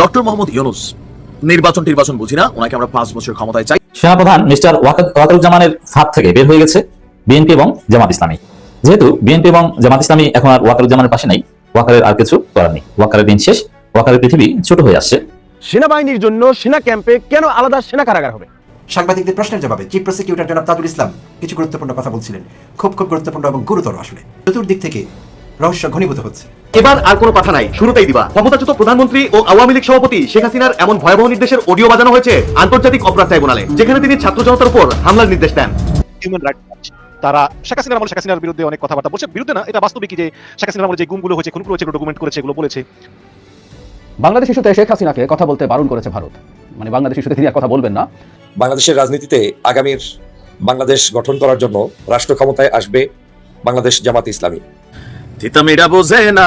Doctor Mohammad Yunus নির্বাচন নির্বাচন বুঝি না ওনাকে আমরা পাঁচ বছর ক্ষমতায় চাই। সেনাপ্রধান মিস্টার ওয়াকারুজ্জামানের ফাঁদ থেকে বের হয়ে গেছে বিএনপি এবং জামাত ইসলামী। যেহেতু বিএনপি এবং জামাত ইসলামী এখন আর ওয়াকারুজ্জামানের পাশে নাই ওয়াকারের আর কিছু করার নেই। ওয়াকারের দিন শেষ ওয়াকারের পৃথিবী ছোট হয়ে আসছে। সেনাবাহিনীর জন্য সেনা ক্যাম্পে কেন আলাদা সেনা কারাগার হবে? সাংবাদিকদের প্রশ্নের জবাবে চিফ প্রসিকিউটর জনাব তাজুল ইসলাম কিছু গুরুত্বপূর্ণ কথা বলছিলেন। খুব খুব গুরুত্বপূর্ণ এবং গুরুতর আসলে। চতুর্দিক থেকে রহস্য ঘনীভূত হচ্ছে। এবার আর কোনো কথা নাই শুরুতেই দিবা। ক্ষমতাচ্যুত প্রধানমন্ত্রী ও আওয়ামী লীগ সভাপতি শেখ হাসিনার এমন ভয়াবহ নির্দেশের অডিও বাজানো হয়েছে আন্তর্জাতিক অপরাধ ট্রাইব্যুনালে যেখানে তিনি ছাত্র জনতার উপর হামলার নির্দেশ দেন। হিউম্যান রাইটস ওয়াচ তারা শেখ হাসিনার আমলে শেখ হাসিনার বিরুদ্ধে অনেক কথাবার্তা বলছে। বিরুদ্ধে না এটা বাস্তবিকই যে শেখ হাসিনার আমলে যে গুমগুলো হয়েছে খুনগুলো হয়েছে ডকুমেন্ট করেছে এগুলো বলেছে। বাংলাদেশ ইস্যুতে শেখ হাসিনাকে কথা বলতে বারণ করেছে ভারত। মানে বাংলাদেশ ইস্যুতে তিনি আর কথা বলবেন না। বাংলাদেশের রাজনীতিতে আগামীর বাংলাদেশ গঠন করার জন্য রাষ্ট্র ক্ষমতায় আসবে বাংলাদেশ জামাত ইসলামী। বোঝে না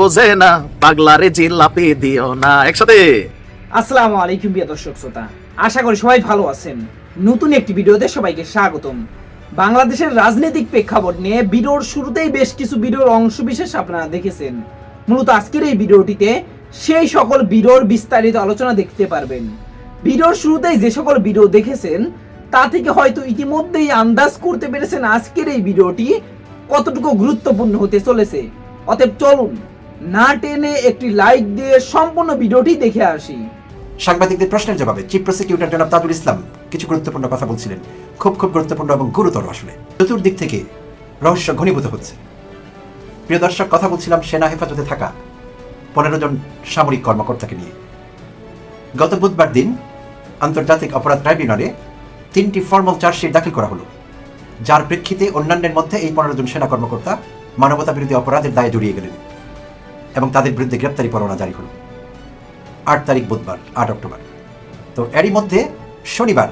বোঝে না পাগলারে দিও না। একসাথে। আসসালামু আলাইকুম প্রিয় দর্শক শ্রোতা, আশা করি সবাই ভালো আছেন। নতুন একটি ভিডিওতে সবাইকে স্বাগতম। বাংলাদেশের রাজনৈতিক প্রেক্ষাপট নিয়ে ভিডিওর শুরুতেই বেশ কিছু ভিডিওর অংশ বিশেষ আপনারা দেখেছেন। মূলত আজকের এই ভিডিওটিতে সেই সকল ভিডিওর বিস্তারিত আলোচনা দেখতে পারবেন। ভিডিওর শুরুতেই যে সকল ভিডিও দেখেছেন, তা থেকে হয়তো ইতিমধ্যেই আন্দাজ করতে পেরেছেন আজকের এই ভিডিওটি কতটুকু গুরুত্বপূর্ণ হতে চলেছে? অতএব চলুন, না টেনে একটি লাইক দিয়ে সম্পূর্ণ ভিডিওটি দেখে আসি। সাংবাদিকদের প্রশ্নের জবাবে চিফ প্রসিকিউটর জনাব তাজুল ইসলাম কিছু গুরুত্বপূর্ণ কথা বলছিলেন। খুব খুব গুরুত্বপূর্ণ এবং গুরুতর আসলে। চতুর্দিক থেকে রহস্য ঘনীভূত হচ্ছে। প্রিয় দর্শক, কথা বলছিলাম সেনা হেফাজতে থাকা পনেরো জন সামরিক কর্মকর্তাকে নিয়ে। গত বুধবার দিন আন্তর্জাতিক অপরাধ ট্রাইব্যুনালে তিনটি ফর্মাল চার্জশিট দাখিল করা হলো। যার প্রেক্ষিতে অন্যান্যের মধ্যে এই পনেরো জন সেনা কর্মকর্তা মানবতা বিরোধী অপরাধের দায়ে জড়িয়ে গেলেন এবং তাদের বিরুদ্ধে গ্রেপ্তারি পরোয়ানা জারি হলো। আট তারিখ বুধবার, আট অক্টোবর। তো এরই মধ্যে শনিবার,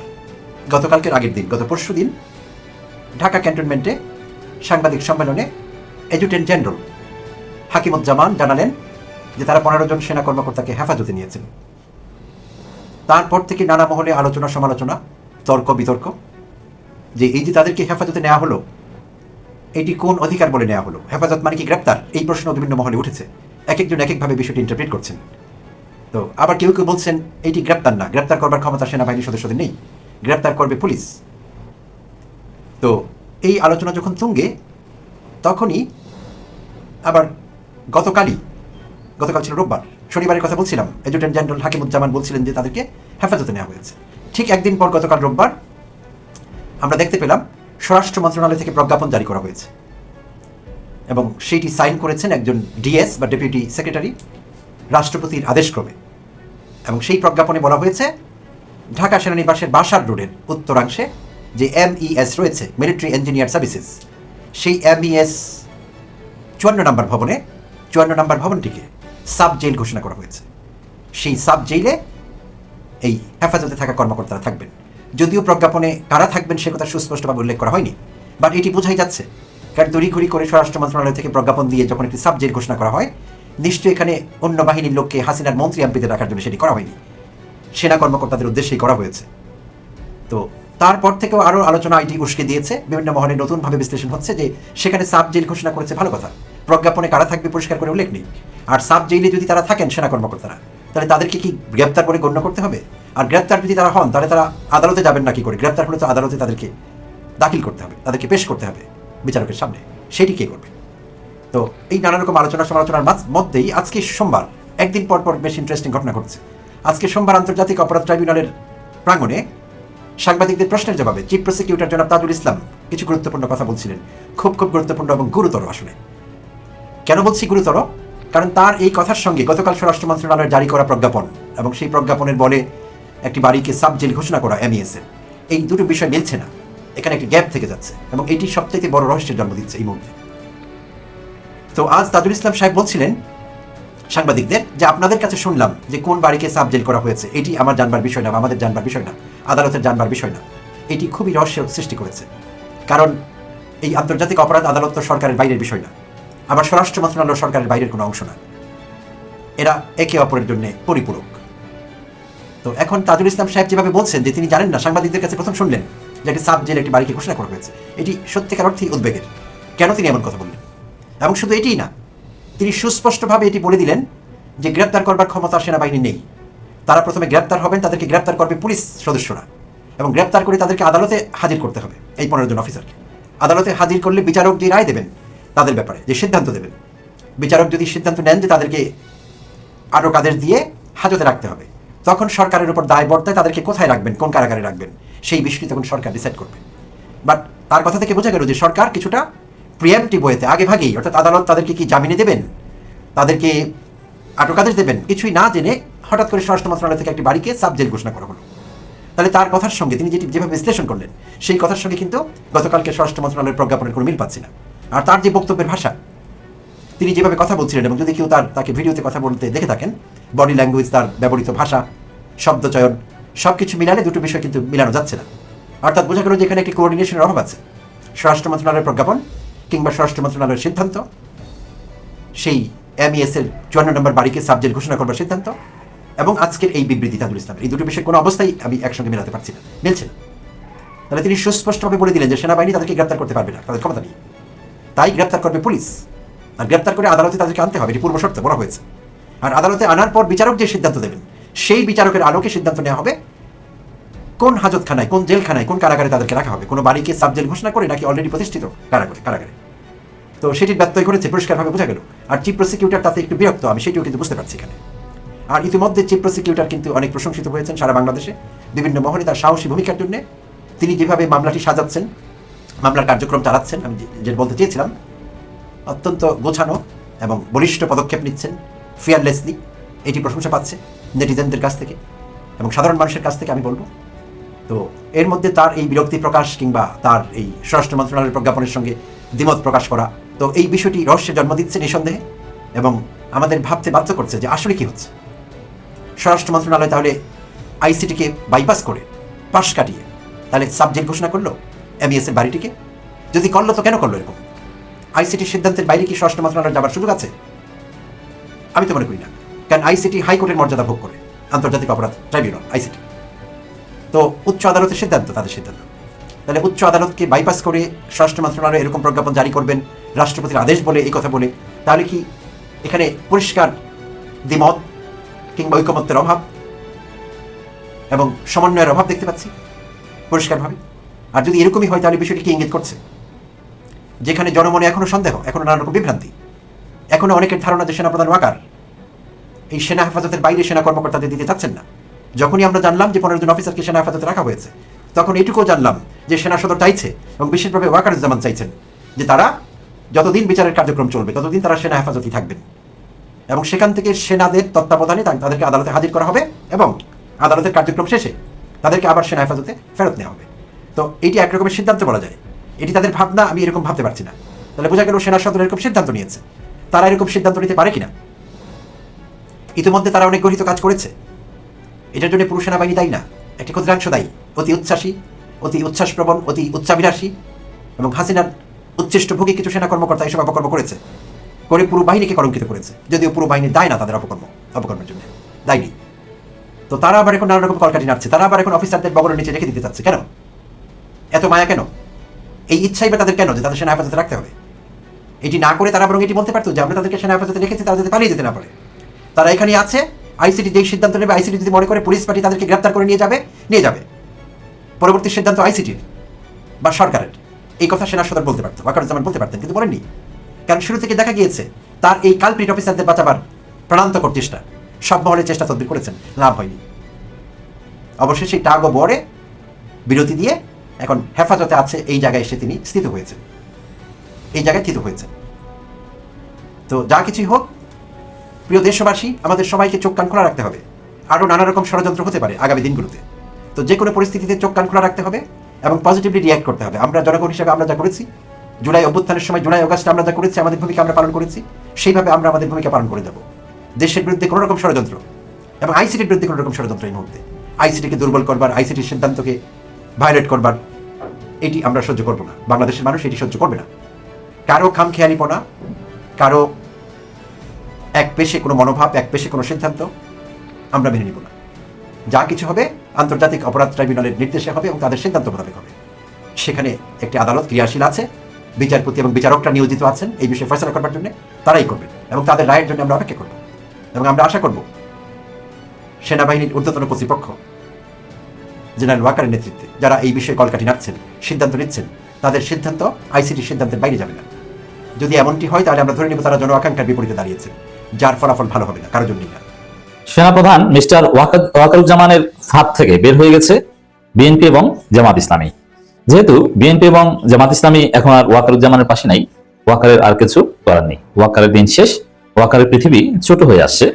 গতকালকের আগের দিন, গত পরশু দিন ঢাকা ক্যান্টনমেন্টে সাংবাদিক সম্মেলনে এডুটেন্ট জেনারেল হাকিমুজ্জামান জানালেন যে তারা পনেরো জন সেনা কর্মকর্তাকে হেফাজতে নিয়েছেন। তারপর থেকে নানা মহলে আলোচনা সমালোচনা তর্ক বিতর্ক যে এই যে তাদেরকে হেফাজতে নেওয়া হলো, এটি কোন অধিকার বলে নেওয়া হলো? হেফাজত মানে কি গ্রেপ্তার? এই প্রশ্ন বিভিন্ন মহলে উঠেছে। এক একজন এক একভাবে বিষয়টি ইন্টারপ্রেট করছেন। তো আবার কেউ কেউ বলছেন, এটি গ্রেপ্তার না। গ্রেপ্তার করবার ক্ষমতা সেনাবাহিনীর সদস্যদের নেই। গ্রেপ্তার করবে পুলিশ। তো এই আলোচনা যখন তুঙ্গে, তখনই আবার গতকালই, গতকাল ছিল রোববার, শনিবারের কথা বলছিলাম। এডুটেন্ট জেনারেল হাকিমুজ্জামান বলছিলেন যে তাদেরকে হেফাজতে নেওয়া হয়েছে। ঠিক একদিন পর গতকাল রোববার আমরা দেখতে পেলাম স্বরাষ্ট্র মন্ত্রণালয় থেকে প্রজ্ঞাপন জারি করা হয়েছে। এবং সেইটি সাইন করেছেন একজন ডিএস বা ডেপুটি সেক্রেটারি রাষ্ট্রপতির আদেশক্রমে। এবং সেই প্রজ্ঞাপনে বলা হয়েছে, ঢাকা সেনানিবাসের বাসার রোডের উত্তরাংশে যে এমইএস রয়েছে মিলিটারি ইঞ্জিনিয়ার সার্ভিসেস সেই এমইএস চুয়ান্ন নম্বর ভবনে, চুয়ান্ন নম্বর ভবনটিকে সাব জেল ঘোষণা করা হয়েছে। সেই সাব জেলে এই হেফাজতে থাকা কর্মকর্তারা থাকবেন। যদিও প্রজ্ঞাপনে কারা থাকবেন সে কথা সুস্পষ্টভাবে উল্লেখ করা হয়নি বাট এটি বোঝাই যাচ্ছে। কারণ তড়িঘড়ি করে স্বরাষ্ট্র মন্ত্রণালয় থেকে প্রজ্ঞাপন দিয়ে যখন একটি সাব জেল ঘোষণা করা হয়, নিশ্চয়ই এখানে অন্য বাহিনীর লোককে হাসিনার মন্ত্রী এমপিতে রাখার জন্য সেটি করা হয়নি। সেনা কর্মকর্তাদের উদ্দেশ্যেই করা হয়েছে। তো তারপর থেকেও আরও আলোচনা আইটি উস্কে দিয়েছে। বিভিন্ন মহলে নতুনভাবে বিশ্লেষণ হচ্ছে যে সেখানে সাব জেল ঘোষণা করেছে ভালো কথা। প্রজ্ঞাপনে কারা থাকবে পরিষ্কার করে উল্লেখ নেই। আর সাব জেলে যদি তারা থাকেন সেনা কর্মকর্তারা, তাহলে তাদেরকে কি গ্রেপ্তার করে গণ্য করতে হবে? আর গ্রেপ্তার যদি তারা হন, তাহলে তারা আদালতে যাবেন না কি করে? গ্রেপ্তার হলে তো আদালতে তাদেরকে দাখিল করতে হবে, তাদেরকে পেশ করতে হবে বিচারকের সামনে। সেটি কে করবে? তো এই নানা রকম আলোচনা সমালোচনার মধ্যেই আজকে সোমবার, একদিন পর পর বেশ ইন্টারেস্টিং ঘটনা ঘটছে। আজকে সোমবার আন্তর্জাতিক অপরাধ ট্রাইব্যুনালের প্রাঙ্গণে সাংবাদিকদের প্রশ্নের জবাবে চিফ প্রসিকিউটর জনাব তাজুল ইসলাম কিছু গুরুত্বপূর্ণ কথা বলছিলেন, খুব খুব গুরুত্বপূর্ণ এবং গুরুতর আসলে। কেন বলছি গুরুতর? কারণ তার এই কথার সঙ্গে গতকাল স্বরাষ্ট্র মন্ত্রণালয়ের জারি করা প্রজ্ঞাপন এবং সেই প্রজ্ঞাপনের বলে একটি বাড়িকে সাব জেল ঘোষণা করা এমইএস এর। এই দুটো বিষয় মিলছে না। এখানে একটি গ্যাপ থেকে যাচ্ছে এবং এটি সবথেকে বড় রহস্যের জন্ম দিচ্ছে এই মুহূর্তে। তো আজ তাজুল ইসলাম সাহেব বলছিলেন সাংবাদিকদের যে আপনাদের কাছে শুনলাম যে কোন বাড়িকে সাব জেল করা হয়েছে, এটি আমার জানবার বিষয় না আমাদের জানবার বিষয় না, আদালতের জানবার বিষয় না। এটি খুবই রহস্যের সৃষ্টি করেছে। কারণ এই আন্তর্জাতিক অপরাধ আদালত তো সরকারের বাইরের বিষয় না। আবার স্বরাষ্ট্র মন্ত্রণালয় সরকারের বাইরের কোনো অংশ না। এরা একে অপরের জন্য পরিপূরক। তো এখন তাজুল ইসলাম সাহেব যেভাবে বলছেন যে তিনি জানেন না, সাংবাদিকদের কাছে প্রথম শুনলেন যে একটি সাব জেল একটি বাড়িকে ঘোষণা করা হয়েছে। এটি সত্যিকার অর্থেই উদ্বেগের। কেন তিনি এমন কথা বললেন? এবং শুধু এটিই না, তিনি সুস্পষ্টভাবে এটি বলে দিলেন যে গ্রেপ্তার করবার ক্ষমতা সেনাবাহিনী নেই। তারা প্রথমে গ্রেপ্তার হবেন, তাদেরকে গ্রেপ্তার করবে পুলিশ সদস্যরা এবং গ্রেপ্তার করে তাদেরকে আদালতে হাজির করতে হবে এই পনেরো জন অফিসারকে। আদালতে হাজির করলে বিচারক যে রায় দেবেন তাদের ব্যাপারে, যে সিদ্ধান্ত দেবেন। বিচারক যদি সিদ্ধান্ত নেন যে তাদেরকে আরও কাদের দিয়ে হাজতে রাখতে হবে তখন সরকারের উপর দায় বর্তায়, তাদেরকে কোথায় রাখবেন? কোন কারাগারে রাখবেন? সেই বিষয়টি তখন সরকার ডিসাইড করবে। বাট তার কথা থেকে বোঝা গেল যে সরকার কিছুটা প্রিয়ামটিভ ওয়েতে আগে ভাগেই অর্থাৎ আদালত তাদেরকে কি জামিনে দেবেন? তাদেরকে আটকাদেশ দেবেন? কিছুই না জেনে হঠাৎ করে স্বরাষ্ট্র মন্ত্রণালয় থেকে একটি বাড়িকে সাবজেল ঘোষণা করা হলো। তাহলে তার কথার সঙ্গে তিনি যেটি যেভাবে বিশ্লেষণ করলেন, সেই কথার সঙ্গে কিন্তু গতকালকে স্বরাষ্ট্র মন্ত্রণালয়ের প্রজ্ঞাপনের কোনো মিল পাচ্ছি না। আর তার যে বক্তব্যের ভাষা, তিনি যেভাবে কথা বলছিলেন এবং যদি কেউ তার, তাকে ভিডিওতে কথা বলতে দেখে থাকেন বডি ল্যাঙ্গুয়েজ তার ব্যবহৃত ভাষা শব্দচয়ন সব কিছু মিলালে দুটো বিষয় কিন্তু মিলানো যাচ্ছে না। অর্থাৎ বোঝা গেল যে এখানে একটি কোঅর্ডিনেশনের অভাব আছে। স্বরাষ্ট্র মন্ত্রণালয়ের প্রজ্ঞাপন কিংবা স্বরাষ্ট্র মন্ত্রণালয়ের সিদ্ধান্ত, সেই এমইএস এর চুয়ান্ন নম্বর বাড়িকে সাবজেক্ট ঘোষণা করবার সিদ্ধান্ত এবং আজকের এই বিবৃতি তাজুল ইসলামের। এই দুটো বিষয় কোনো অবস্থায় আমি একসঙ্গে মেলাতে পারছি না। মিলছে। না তাহলে তিনি সুস্পষ্টভাবে বলে দিলেন যে সেনাবাহিনী তাদেরকে গ্রেপ্তার করতে পারবে না, তাদের ক্ষমতা নেই। তাই গ্রেপ্তার করবে পুলিশ। আর গ্রেপ্তার করে আদালতে তাদেরকে আনতে হবে, এটি পূর্ব শর্তে বলা হয়েছে। আর আদালতে আনার পর বিচারক যে সিদ্ধান্ত দেবেন, সেই বিচারকের আলোকে সিদ্ধান্ত নেওয়া হবে। কোন হাজতখানায়, কোন জেলখানায়, কোন কারাগারে তাদেরকে রাখা হবে? কোনো বাড়িকে সাবজেল ঘোষণা করে নাকি অলরেডি প্রতিষ্ঠিত কারাগারে কারাগারে? তো সেটির ব্যত্যয় করেছে, পরিষ্কারভাবে বোঝা গেল। আর চিফ প্রসিকিউটর তাতে একটু বিরক্ত, আমি সেটিও কিন্তু বুঝতে পারছি এখানে। আর ইতিমধ্যে চিফ প্রসিকিউটর কিন্তু অনেক প্রশংসিত হয়েছেন সারা বাংলাদেশে। বিভিন্ন মহলে তার সাহসী ভূমিকার জন্য তিনি যেভাবে মামলাটি সাজাচ্ছেন, মামলার কার্যক্রম চালাচ্ছেন, আমি যে- যে বলতে চেয়েছিলাম, অত্যন্ত গোছানো এবং বলিষ্ঠ পদক্ষেপ নিচ্ছেন। ফিয়ারলেসলি এটি প্রশংসা পাচ্ছে নেটিজেনদের কাছ থেকে এবং সাধারণ মানুষের কাছ থেকে আমি বলব। তো এর মধ্যে তার এই বিরক্তি প্রকাশ কিংবা তার এই স্বরাষ্ট্র মন্ত্রণালয়ের প্রজ্ঞাপনের সঙ্গে দ্বিমত প্রকাশ করা, তো এই বিষয়টি রহস্যে জন্ম দিচ্ছে নিঃসন্দেহে এবং আমাদের ভাবতে বাধ্য করছে যে আসলে কি হচ্ছে। স্বরাষ্ট্র মন্ত্রণালয় তাহলে আইসিটিকে বাইপাস করে পাশ কাটিয়ে তাহলে সাবজেক্ট ঘোষণা করল এর বাড়িটিকে? যদি করল তো কেন করল এরকম? আইসিটির সিদ্ধান্তের বাইরে কি স্বরাষ্ট্র মন্ত্রণালয় যাবার সুযোগ আছে? আমি তো মনে করি না। কারণ আইসিটি হাইকোর্টের মর্যাদা ভোগ করে। আন্তর্জাতিক অপরাধ, ট্রাইব্যুনাল আইসিটি তো উচ্চ আদালতের সিদ্ধান্ত, তাদের সিদ্ধান্ত। তাহলে উচ্চ আদালতকে বাইপাস করে স্বরাষ্ট্র মন্ত্রণালয় এরকম প্রজ্ঞাপন জারি করবেন, রাষ্ট্রপতির আদেশ বলে এই কথা বলে, তাহলে কি এখানে পরিষ্কার দ্বিমত কিংবা ঐকমত্যের অভাব এবং সমন্বয়ের অভাব দেখতে পাচ্ছি, পরিষ্কারভাবে। আর যদি এরকমই হয়, তাহলে বিষয়টি কি ইঙ্গিত করছে? যেখানে জনমনে এখনও সন্দেহ, এখনও নানা রকম বিভ্রান্তি। এখনও অনেকের ধারণা যে সেনাপ্রধান ওয়াকার। এই সেনা হেফাজতের বাইরে সেনা কর্মকর্তাদের দিতে চাচ্ছেন না। যখনই আমরা জানলাম যে পনেরো জন অফিসারকে সেনা হেফাজতে রাখা হয়েছে, তখন এটুকুও জানলাম যে সেনা সদর চাইছে এবং বিশেষভাবে ওয়াকারুজ্জামান চাইছেন যে তারা যতদিন বিচারের কার্যক্রম চলবে, ততদিন তারা সেনা হেফাজতেই থাকবেন। এবং সেখান থেকে সেনাদের তত্ত্বাবধানে তাদেরকে আদালতে হাজির করা হবে এবং আদালতের কার্যক্রম শেষে তাদেরকে আবার সেনা হেফাজতে ফেরত নেওয়া হবে। তো এটি একরকমের সিদ্ধান্ত বলা যায়। এটি তাদের ভাবনা, আমি এরকম ভাবতে পারছি না। তাহলে বোঝা গেল সেনা সদর এরকম সিদ্ধান্ত নিয়েছে। তারা এরকম সিদ্ধান্ত নিতে পারে কিনা? ইতিমধ্যে তারা অনেক গঠিত কাজ করেছে। এটার জন্য পুরুষ সেনাবাহিনী দায়ী না। একটি ক্ষুদ্রাংশ দায়ী। অতি উচ্ছ্বাসী, অতি উচ্ছ্বাসপ্রবণ, অতি উচ্চাবিলাসী এবং হাসিনার উচ্ছিষ্টভোগী কিছু সেনা কর্মকর্তা এসব অপকর্ম করেছে। করে পুরো বাহিনীকে কলঙ্কিত করেছে। যদিও পুরো বাহিনী দায় না তাদের অপকর্ম, অপকর্মের জন্য। দায়ী নেই। তো তারা আবার এখন নানা রকম কলকাটি নাড়ছে। তারা আবার এখন অফিসারদের বগলের নিচে রেখে দিতে চাচ্ছে। কেন? এত মায়া কেন? এই ইচ্ছাই বা তাদের কেন যে তাদের সেনা হেফাজতে রাখতে হবে? এটি না করে তারা বরং এটি বলতে পারতো যে আমরা তাদেরকে সেনা হেফাজতে রেখেছি, তারা যাতে পালিয়ে যেতে না পারে। তারা এখানে আছে। আইসিটি যেই সিদ্ধান্ত নেবে, আইসিটি যদি মনে করে পুলিশ পার্টি তাদেরকে গ্রেপ্তার করে নিয়ে যাবে নিয়ে যাবে। পরবর্তী সিদ্ধান্ত আইসিটির বা সরকারের। এই কথা সেনা সদর বলতে পারতো ওয়াকারুজ্জামান বলতে পারতেন, কিন্তু বলেননি। কারণ শুরু থেকে দেখা গিয়েছে, তার এই কালপ্রিট অফিসারদের বাঁচাবার প্রাণান্তকর চেষ্টা, সব মহলে চেষ্টা তদবির করেছেন, লাভ হয়নি। অবশেষে টাগ ও বরে বিরতি দিয়ে এখন হেফাজতে আছে, এই জায়গায় এসে তিনি স্থিত হয়েছেন। এই জায়গায় স্থিত হয়েছে। তো যা কিছুই হোক, প্রিয় দেশবাসী, আমাদের সবাইকে চোখ কান খোলা রাখতে হবে। আরও নানা রকম ষড়যন্ত্র হতে পারে আগামী দিনগুলোতে। তো যে কোনো পরিস্থিতিতে চোখ কান খোলা রাখতে হবে এবং পজিটিভলি রিয়াক্ট করতে হবে। আমরা জনগণ হিসেবে আমরা যা করেছি, জুলাই অভ্যুত্থানের সময়, জুলাই অগাস্টে আমরা যা করেছি, আমাদের ভূমিকা আমরা পালন করেছি, সেইভাবে আমরা আমাদের ভূমিকা পালন করে যাব। দেশের বিরুদ্ধে কোনো রকম ষড়যন্ত্র এবং আইসিটির বিরুদ্ধে কোনো রকম ষড়যন্ত্র এই মুহূর্তে। আইসিটিকে দুর্বল করবার আইসিটির সিদ্ধান্তকে ভায়োলেট করবার, এটি আমরা সহ্য করব না। বাংলাদেশের মানুষ এটি সহ্য করবে না। কারও খামখেয়ালিপনা কারও এক পেশে কোনো মনোভাব, এক পেশে কোনো সিদ্ধান্ত আমরা মেনে নিব না। যা কিছু হবে আন্তর্জাতিক অপরাধ ট্রাইব্যুনালের নির্দেশে হবে এবং তাদের সিদ্ধান্ত মোতাবেক হবে। সেখানে একটি আদালত ক্রিয়াশীল আছে, বিচারপতি এবং বিচারকরা নিয়োজিত আছেন, এই বিষয়ে ফয়সলা করবার জন্য তারাই করবেন এবং তাদের রায়ের জন্য আমরা অপেক্ষা করব। এবং আমরা আশা করব সেনাবাহিনীর ঊর্ধ্বতন কর্তৃপক্ষ, জেনারেল ওয়াকারের নেতৃত্বে, যারা এই বিষয়ে কলকাঠি নাড়ছেন, সিদ্ধান্ত নিচ্ছেন, তাদের সিদ্ধান্ত আইসিটির সিদ্ধান্তের বাইরে যাবে না। যদি এমনটি হয়, তাহলে আমরা ধরে নিব তারা জন আকাঙ্ক্ষার বিপরীতে দাঁড়িয়েছেন যার ফলাফল ভালো হবে না কারোর জন্যই না। সেনাপ্রধান মিস্টার ওয়াকারুজ্জামানের ফাঁদ থেকে বের হয়ে গেছে বিএনপি এবং জামাত ইসলামী। যেহেতু বিএনপি এবং জামাত ইসলামী এখন আর ওয়াকারুজ্জামানের পাশে নাই, ওয়াকারের আর কিছু করার নেই। ওয়াকারের দিন শেষ, ওয়াকারের পৃথিবী ছোট হয়ে আসছে।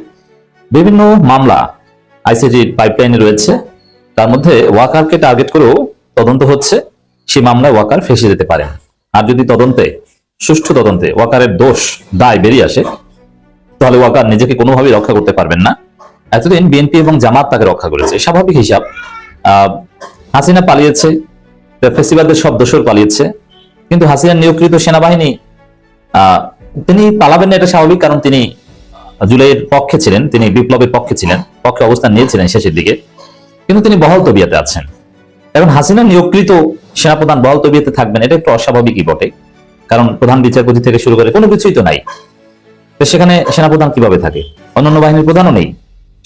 বিভিন্ন মামলা আইসিটির পাইপলাইনে রয়েছে। তার মধ্যে ওয়াকারকে টার্গেট করেও তদন্ত হচ্ছে, সে মামলায় ওয়াকার ফেসে যেতে পারে। আর যদি তদন্তে সুষ্ঠু তদন্তে ওয়াকারের দোষ দায় বেরিয়ে আসে, তাহলে ওয়াকার নিজেকে কোনোভাবেই রক্ষা করতে পারবেন না। এতদিন বিএনপি এবং জামাত তাকে রক্ষা করেছে। স্বাভাবিক হিসাব হাসিনা পালিয়েছে ফেস্টিভ্যালদের সব দোষর পালিয়েছে, কিন্তু হাসিনার নিয়োগকৃত সেনাবাহিনী তিনি পালাবেন না, এটা স্বাভাবিক, কারণ তিনি জুলাইয়ের পক্ষে ছিলেন, তিনি বিপ্লবের পক্ষে ছিলেন, পক্ষে অবস্থান নিয়েছিলেন শেষের দিকে। কিন্তু তিনি বহল তবিয়াতে আছেন। এখন হাসিনা নিয়োগকৃত সেনাপ্রধান বহল তবিয়াতে থাকবেন, এটা একটু অস্বাভাবিকই বটে। কারণ প্রধান বিচারপতি থেকে শুরু করে কোনো কিছুই তো নাই। সেখানে সেনাপ্রধান কীভাবে থাকে? অন্যান্য বাহিনীর প্রধানও নেই।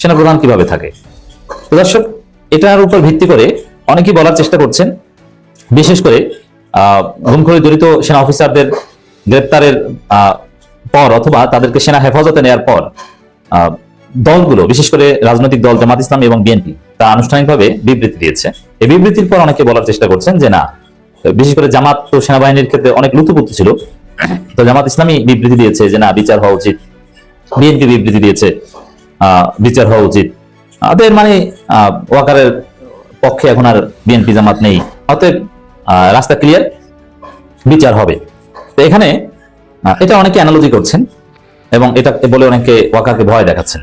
সেনাপ্রধান কীভাবে থাকে? দর্শক, এটার উপর ভিত্তি করে অনেকেই বলার চেষ্টা করছেন, বিশেষ করে ঘুমখড়ি জড়িত সেনা অফিসারদের গ্রেপ্তারের পর অথবা তাদেরকে সেনা হেফাজতে নেওয়ার পর দলগুলো, বিশেষ করে রাজনৈতিক দল জামাত ইসলাম এবং বিএনপি, তা আনুষ্ঠানিকভাবে বিবৃতি দিয়েছে। এই বিবৃতির পর অনেকে বলার চেষ্টা করছেন যে না বিশেষ করে জামাত তো সেনাবাহিনীর ক্ষেত্রে অনেক লুতুপুতু ছিল। তো জামাত ইসলামী বিবৃতি দিয়েছে যে, না, বিচার হওয়া উচিত। বিএনপি বিবৃতি দিয়েছে বিচার হওয়া উচিত। ওদের মানে ওয়াকারের পক্ষে এখন আর বিএনপি জামাত নেই। অতএব রাস্তা ক্লিয়ার বিচার হবে। তো এখানে এটা অনেকে অ্যানালজি করছেন এবং এটা বলে অনেকে ওয়াকারকে ভয় দেখাচ্ছেন।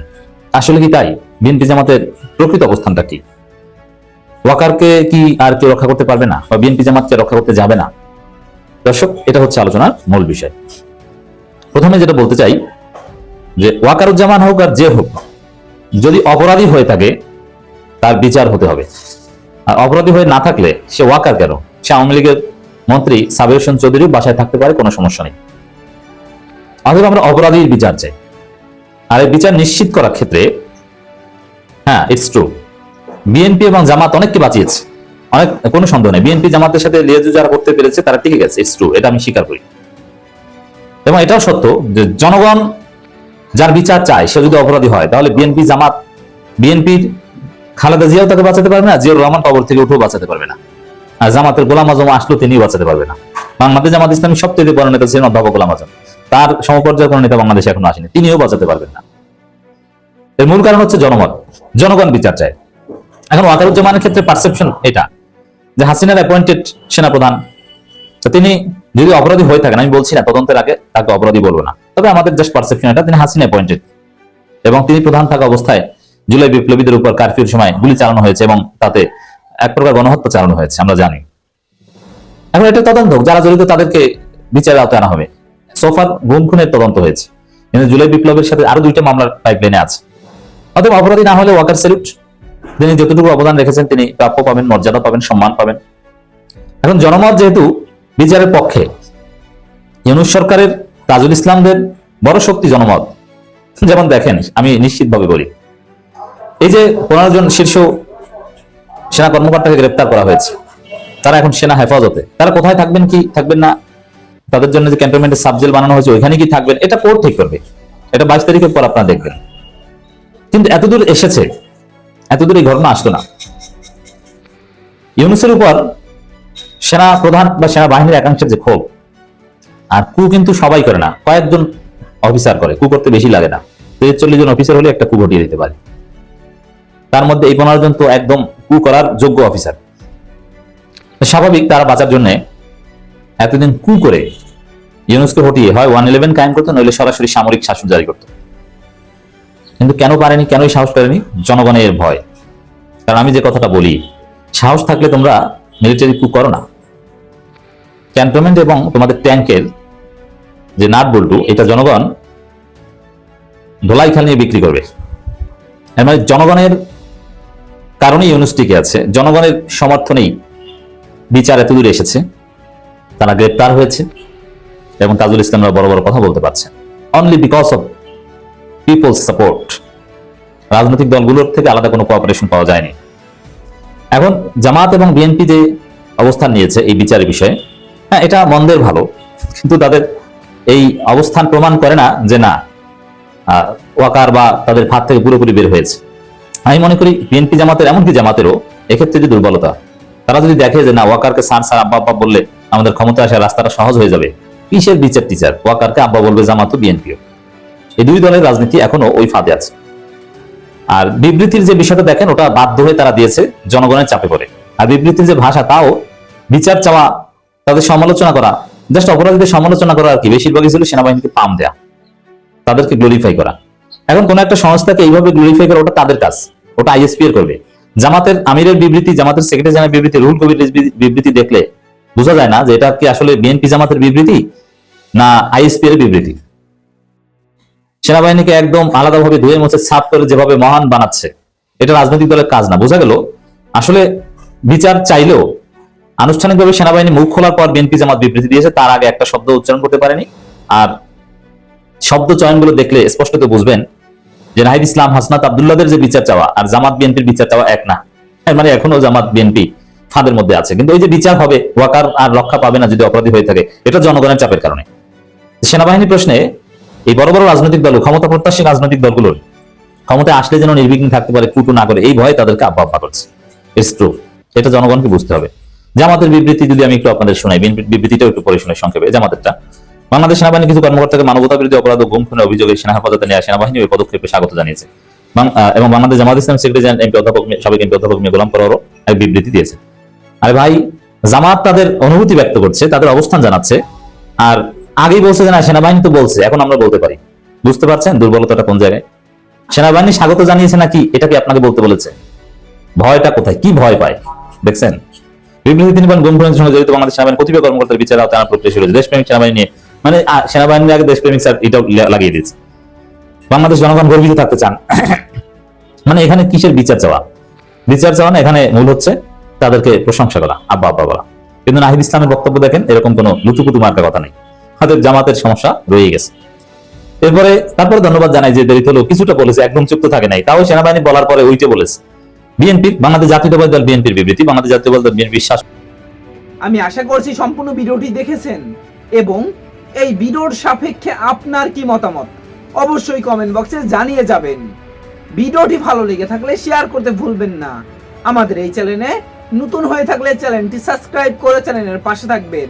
আসলে কি তাই? বিএনপি জামাতের প্রকৃত অবস্থানটা কি? ওয়াকারকে কি আর কেউ রক্ষা করতে পারবে না? বা বিএনপি জামাতকে রক্ষা করতে যাবে না? দর্শক, এটা হচ্ছে আলোচনার মূল বিষয়। প্রথমে যেটা বলতে চাই, যে ওয়াকারুজ্জামান হোক আর যে হোক, যদি অপরাধী হয়ে থাকে, তার বিচার হতে হবে। আর অপরাধী হয়ে না থাকলে সে ওয়াকার কেন? সে আওয়ামী লীগের মন্ত্রী সাবির হোসেন চৌধুরী বাসায় থাকতে পারে, কোনো সমস্যা নেই। অথবা আমরা অপরাধীর বিচার চাই। আর এই বিচার নিশ্চিত করার ক্ষেত্রে হ্যাঁ ইটস ট্রু বিএনপি এবং জামাত অনেককে বাঁচিয়েছে। অনেক, কোনো সন্দেহ নেই। বিএনপি জামাতের সাথে যারা করতে পেরেছে, তারা টিকে গেছে। ইটস ট্রু এটা আমি স্বীকার করি। এবং এটাও সত্য যে জনগণ যার বিচার চায়, সে যদি অপরাধী হয়, তাহলে বিএনপি জামাত বিএনপির খালেদা জিয়াও তাকে বাঁচাতে পারবে না, জিয়াউর রহমান কবর থেকে উঠেও বাঁচাতে পারবে না। আর জামাতের গোলাম আজম আসলো তিনিও বাঁচাতে পারবে না। বাংলাদেশ জামাত ইসলামী সবচেয়ে বড় নেতা ছিলেন অধ্যাপক গোলাম আজম। তার সমপর্যায়ের কোনো নেতা বাংলাদেশে এখনও আসেনি। তিনিও বাঁচাতে পারবেন না। এর মূল কারণ হচ্ছে জনমত। জনগণ বিচার চায়। এখন ওয়াকারুজ্জামানের ক্ষেত্রে পারসেপশন এটা, যে হাসিনার অ্যাপয়েন্টেড সেনাপ্রধান। তিনি যদি অপরাধী হয়ে থাকেন, আমি বলছি না, তদন্তের আগে তাকে অপরাধী বলব না। তবে আমাদের জাস্ট পারসেপশন এটা, তিনি হাসিনা অ্যাপয়েন্টেড এবং তিনি প্রধান থাকা অবস্থায় জুলাই বিপ্লবীদের উপর কারফিউর সময় গুলি চালানো হয়েছে এবং তাতে এক প্রকার গণহত্যা চালানো হয়েছে, আমরা জানি। এখন এটা তদন্ত যারা জড়িত তাদেরকে বিচারের আওতায় আনা হবে। সোফার গুম খুনের তদন্ত হয়েছে। কিন্তু জুলাই বিপ্লবের সাথে আরও দুইটা মামলার পাইপলাইনে আছে। অতএব অপরাধী না হলে ওয়াকার স্যালুট তিনি যতটুকু অবদান রেখেছেন, তিনি প্রাপ্য পাবেন, মর্যাদা পাবেন, সম্মান পাবেন। এখন জনমত যেহেতু বিচারের পক্ষে, ইউনুস সরকারের, তাজুল ইসলামদের বড় শক্তি জনমত। যেমন দেখেন, আমি নিশ্চিতভাবে বলি, এই যে পনেরো জন শীর্ষ সেনা কর্মকর্তাকে গ্রেপ্তার করা হয়েছে, তারা এখন সেনা হেফাজতে, তারা কোথায় থাকবেন কি থাকবেন না, তাদের জন্য যে ক্যান্টনমেন্টের সাবজেল বানানো হয়েছে, ওইখানে কি থাকবেন, এটা কোর্ট ঠিক করবে, এটা বাইশ তারিখের পর আপনারা দেখবেন। কিন্তু এতদূর এসেছে এতদূর এই ঘটনা আসতো না। ইউনুসের উপর সেনা প্রধান বা সেনা বাহিনীর একাংশের যে ক্ষোভ, আর কু কিন্তু সবাই করে না। কয়েকজন অফিসার করে, কু করতে বেশি লাগে না। তিরিশ চল্লিশ জন অফিসার হলে একটা কু ঘটিয়ে দিতে পারে। তার মধ্যে এই পনেরো জন তো একদম কু করার যোগ্য অফিসার। স্বাভাবিক তারা বাঁচার জন্য এতদিন কু করে ইউনুসকে হটিয়ে হয় ওয়ান ইলেভেন কায়েম করতো, নইলে সরাসরি সামরিক শাসন জারি করতো। কিন্তু কেন পারেনি, কেনই সাহস করেনি জনগণের ভয়। কারণ আমি যে কথাটা বলি, সাহস থাকলে তোমরা মিলিটারি কু করো না। ক্যান্টনমেন্ট এবং তোমাদের ট্যাঙ্কের যে নাট বল্টু, এটা জনগণ ধোলাই খাল নিয়ে বিক্রি করবে। এর মানে জনগণের কারণেই ইউনুস আছে। জনগণের সমর্থনেই বিচার এত দূরে এসেছে। তারা গ্রেপ্তার হয়েছে এবং তাজুল ইসলামরা বড় বড় কথা বলতে পারছেন only because of people's support. রাজনৈতিক দলগুলোর থেকে আলাদা কোনো কোঅপারেশন পাওয়া যায়নি। এখন জামাত এবং বিএনপি যে অবস্থান নিয়েছে এই বিচারের বিষয়ে হ্যাঁ এটা মন্দের ভালো, কিন্তু তাদের এই অবস্থান প্রমাণ করে না যে না ওয়াকার বা তাদের হাত থেকে পুরোপুরি বের হয়েছে। আমি মনে করি বিএনপি জামাতের, এমনকি জামাতেরও এক্ষেত্রে যে দুর্বলতা, তারা যদি দেখে যে না, ওয়াকারকে স্যার স্যার, আব্বা আব্বা বললে আমাদের ক্ষমতা আসার রাস্তাটা সহজ হয়ে যাবে, কিসের বিচার টিচার ওয়াকারকে আব্বা বলবে জামাত বিএনপিও। এই দুই দলের রাজনীতি এখনও ওই ফাঁদে আছে। আর বিবৃতির যে বিষয়টা দেখেন, ওটা বাধ্য হয়ে তারা দিয়েছে, জনগণের চাপে পড়ে। আর বিবৃতির যে ভাষা, তাও বিচার চাওয়া, তাদের সমালোচনা করা, জাস্ট অপরাধীদের সমালোচনা করা আর কি, বেশিরভাগই ছিল সেনাবাহিনীকে পাম দেয়া, তাদেরকে গ্লোরিফাই করা। এখন কোন একটা সংস্থাকে এইভাবে গ্লোরিফাই করা, ওটা তাদের কাজ, ওটা আইএসপি এর করবে। জামাতের আমিরের বিবৃতি, জামাতের সেক্রেটারি জেনারেল বিবৃতি রুল কবির বিবৃতি দেখলে বোঝা যায় না যে এটা কি আসলে বিএনপি জামাতের বিবৃতি, না আইএসপি এর বিবৃতি। সেনাবাহিনীকে একদম আলাদাভাবে ধুয়ে মুছে ছাপ করে যেভাবে মহান বানাচ্ছে, এটা রাজনৈতিক দলের কাজ না। বোঝা গেল? আসলে বিচার চাইলেও আনুষ্ঠানিকভাবে সেনাবাহিনী মুখ খোলার পর বিএনপি জামাত বিবৃতি দিয়েছে, তার আগে একটা শব্দ উচ্চারণ করতে পারেনি। আর শব্দ চয়নগুলো দেখলে স্পষ্টত বুঝবেন যে নাহিদ ইসলাম, হাসনাত আবদুল্লাদের যে বিচার চাওয়া আর জামাত বিএনপির বিচার চাওয়া এক না। মানে এখনও জামাত বিএনপি ফাঁদের মধ্যে আছে। কিন্তু ওই যে বিচার হবে, ওয়াকার আর রক্ষা পাবে না যদি অপরাধী হয়ে থাকে, এটা জনগণের চাপের কারণে। সেনাবাহিনী প্রশ্নে এই বড় বড় রাজনৈতিক দল ক্ষমতা প্রত্যাশী রাজনৈতিক দলগুলোর ক্ষমতায় আসলে যেন নির্বিঘ্ন থাকতে পারে কুটু না করে এই ভয়ে তাদেরকে আব্বা করছে ইটস ট্রু এটা জনগণকে বুঝতে হবে। জামাতের বিবৃতি যদি আমি একটু আপনাদের শোনাই বিবৃতিটাও একটু পরে শুনে সংক্ষেপে। জামাতেরটা, বাংলাদেশ সেনাবাহিনী কিছু কর্মকর্তাকে মানবতা বিরোধী অপরাধ ও গুম খুনের অভিযোগে সেনা হেফাজতে নেওয়া সেনাবাহিনী ওই পদক্ষেপে স্বাগত জানিয়েছে। এবং বাংলাদেশ জামাত ইসলাম সেক্রেটারি এমপি অধ্যাপক সাবেক এমপি অধ্যাপক মিয়া গোলাম পরোয়ারও এক বিবৃতি দিয়েছে। আরে ভাই, জামাত তাদের অনুভূতি ব্যক্ত করছে, তাদের অবস্থান জানাচ্ছে, আর আগেই বলছে যে না, সেনাবাহিনী তো বলছে, এখন আমরা বলতে পারি। বুঝতে পারছেন দুর্বলতাটা কোন জায়গায়? সেনাবাহিনী স্বাগত জানিয়েছে নাকি, এটা কি আপনাকে বলতে বলেছে? ভয়টা কোথায়? কি ভয় পায়? দেখছেন? বিবৃতি তিনি বলেন গুম সঙ্গে জড়িত বাংলাদেশ সেনাবাহিনী কতিপয় কর্মকর্তার বিচার আওতায় আনার প্রক্রিয়া শুরু দেশপ্রেমিক সেনাবাহিনী মানে সেনাবাহিনীর আগে দেশপ্রেমিক স্যার এটাও লাগিয়ে দিয়েছে। বাংলাদেশ জনগণ গর্বিত থাকতে চান। মানে এখানে কিসের বিচার চাওয়া? বিচার চাওয়া না, এখানে মূল হচ্ছে তাদেরকে প্রশংসা করা, আব্বা আব্বা বলা। কিন্তু নাহিদ ইসলামের বক্তব্য দেখেন, এরকম কোনো লুতুপুতু মার্কা কথা নেই। হাতের জামাতের সমস্যা রয়ে গেছে। এরপরে তারপরে ধন্যবাদ জানাই যে দেরিতে হলেও কিছুটা বলেছে, একদম চুক্ত থাকে নাই। তাও সেনাবাহিনী বলার পরে ওইটা বলেছে। বিএনপি বাংলাদেশ জাতীয়তাবাদী দল বিএনপির বিবৃতি, বাংলাদেশ জাতীয়তাবাদী দল বিএনপি বিশ্বাস আমি আশা করছি সম্পূর্ণ ভিডিওটি দেখেছেন এবং এই ভিডিওর সাপেক্ষে আপনার কি মতামত? অবশ্যই কমেন্ট বক্সে জানিয়ে যাবেন। ভিডিওটি ভালো লেগে থাকলে শেয়ার করতে ভুলবেন না। আমাদের এই চ্যানেলে নতুন হয়ে থাকলে চ্যানেলটি সাবস্ক্রাইব করে চ্যানেলের পাশে থাকবেন।